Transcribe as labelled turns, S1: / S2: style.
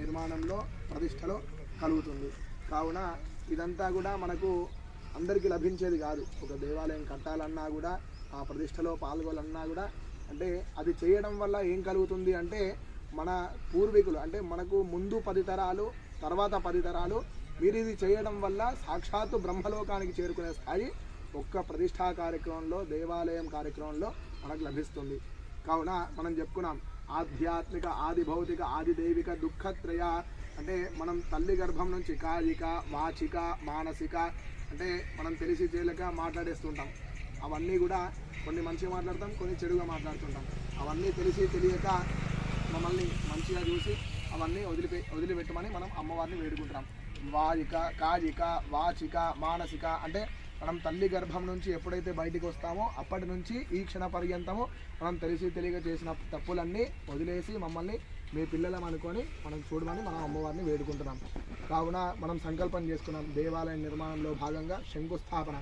S1: నిర్మాణంలో ప్రతిష్టలో కలుగుతుంది. కావున ఇదంతా కూడా మనకు అందరికీ లభించేది కాదు. ఒక దేవాలయం కట్టాలన్నా కూడా ఆ ప్రతిష్టలో పాల్గొనాలన్నా కూడా అంటే అది చేయడం వల్ల ఏం కలుగుతుంది అంటే మన పూర్వీకులు అంటే మనకు ముందు పది తరాలు తర్వాత పది తరాలు మీరు ఇది చేయడం వల్ల సాక్షాత్తు బ్రహ్మలోకానికి చేరుకునే స్థాయి ఒక్క ప్రతిష్టా కార్యక్రమంలో దేవాలయం కార్యక్రమంలో మనకు లభిస్తుంది. కావున మనం చెప్పుకున్నాం ఆధ్యాత్మిక ఆది భౌతిక ఆది దైవిక దుఃఖత్రయ అంటే మనం తల్లి గర్భం నుంచి కాయిక వాచిక మానసిక అంటే మనం తెలిసి చేయలేక మాట్లాడేస్తుంటాం. అవన్నీ కూడా కొన్ని మంచిగా మాట్లాడతాం కొన్ని చెడుగా మాట్లాడుతుంటాం. అవన్నీ తెలిసి తెలియక మమ్మల్ని మంచిగా చూసి అవన్నీ వదిలిపె వదిలిపెట్టమని మనం అమ్మవారిని వేడుకుంటాం వారిక కాయిక వాచిక మానసిక అంటే మనం తల్లి గర్భం నుంచి ఎప్పుడైతే బయటికి వస్తామో అప్పటి నుంచి ఈ క్షణ పర్యంతము మనం తెలిసి తెలియక చేసిన తప్పులన్నీ వదిలేసి మమ్మల్ని మీ పిల్లలం అనుకొని మనం చూడమని మనం అమ్మవారిని వేడుకుంటున్నాం. కావున మనం సంకల్పం చేసుకున్నాం. దేవాలయ నిర్మాణంలో భాగంగా శంకుస్థాపన.